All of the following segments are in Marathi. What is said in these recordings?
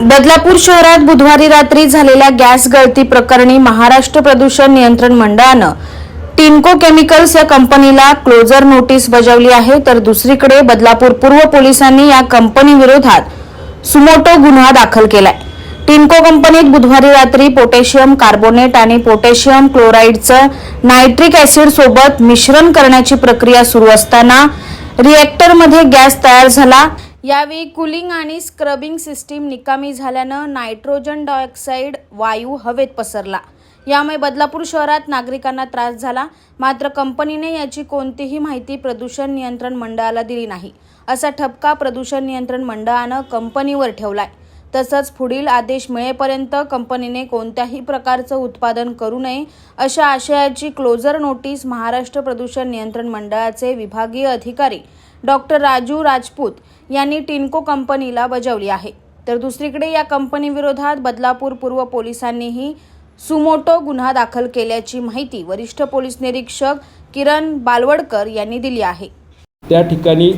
बदलापूर शहरात बुधवारी रात्री झालेल्या गॅस गळती प्रकरणी महाराष्ट्र प्रदूषण नियंत्रण मंडळानं टिन्को केमिकल्स या कंपनीला क्लोजर नोटीस बजावली आहे. तर दुसरीकडे बदलापूर पूर्व पोलिसांनी या कंपनी विरोधात सुमोटो गुन्हा दाखल केलाय. टिन्को कंपनीत बुधवारी रात्री पोटॅशियम कार्बोनेट आणि पोटॅशियम क्लोराईडचं नायट्रिक ऍसिड सोबत मिश्रण करण्याची प्रक्रिया सुरू असताना रिएक्टरमध्ये गॅस तयार झाला. यावेळी कुलिंग आणि स्क्रबिंग सिस्टीम निकामी झाल्यानं नायट्रोजन डायऑक्साईड वायू हवेत पसरला. यामुळे बदलापूर शहरात नागरिकांना त्रास झाला. मात्र कंपनीने याची कोणतीही माहिती प्रदूषण नियंत्रण मंडळाला दिली नाही. असा ठपका प्रदूषण नियंत्रण मंडळानं कंपनीवर ठेवलाय. तसंच पुढील आदेश मिळेपर्यंत कंपनीने कोणत्याही प्रकारचं उत्पादन करू नये अशा आशयाची क्लोजर नोटीस महाराष्ट्र प्रदूषण नियंत्रण मंडळाचे विभागीय अधिकारी डॉक्टर राजू राजपूत यांनी टिन्को कंपनीला बजावली आहे. तर दुसरीकडे या कंपनीविरोधात बदलापूर पूर्व पोलिसांनीही सुमोटो गुन्हा दाखल केल्याची माहिती वरिष्ठ पोलीस निरीक्षक किरण बालवडकर यांनी दिली आहे. त्या ठिकाणी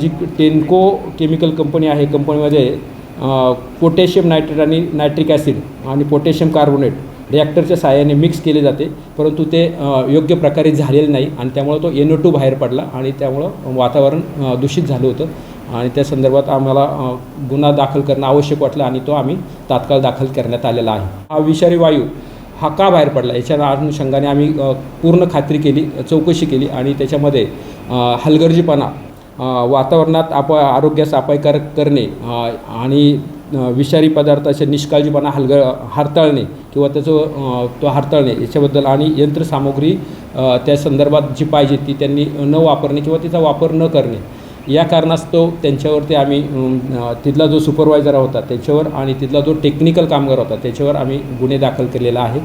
जी टेन्को केमिकल कंपनी आहे कंपनीमध्ये पोटॅशियम नायट्रेट आणि नायट्रिक ॲसिड आणि पोटॅशियम कार्बोनेट रिॲक्टरच्या सहाय्याने मिक्स केले जाते. परंतु ते योग्य प्रकारे झालेलं नाही आणि त्यामुळं तो एन ओ टू बाहेर पडला आणि त्यामुळं वातावरण दूषित झालं होतं. आणि त्या संदर्भात आम्हाला गुन्हा दाखल करणं आवश्यक वाटलं आणि तो आम्ही तात्काळ दाखल करण्यात आलेला आहे. हा विषारी वायू हा का बाहेर पडला? याच्या अनुषंगाने आम्ही पूर्ण खात्री केली चौकशी केली आणि त्याच्यामध्ये हलगर्जीपणा वातावरणात आप आरोग्यास अपायकारक करणे आणि विषारी पदार्थाचे निष्काळजीपणा हलग हाताळणे किंवा त्याचं तो हाताळणे याच्याबद्दल आणि यंत्रसामुग्री त्या संदर्भात जी पाहिजे ती त्यांनी न वापरणे किंवा तिचा वापर न करणे. या कारणास्तव त्यांच्यावरती आम्ही तिथला जो सुपरवायझर होता त्याच्यावर आणि तिथला जो टेक्निकल कामगार होता त्याच्यावर आम्ही गुन्हे दाखल केलेला आहे.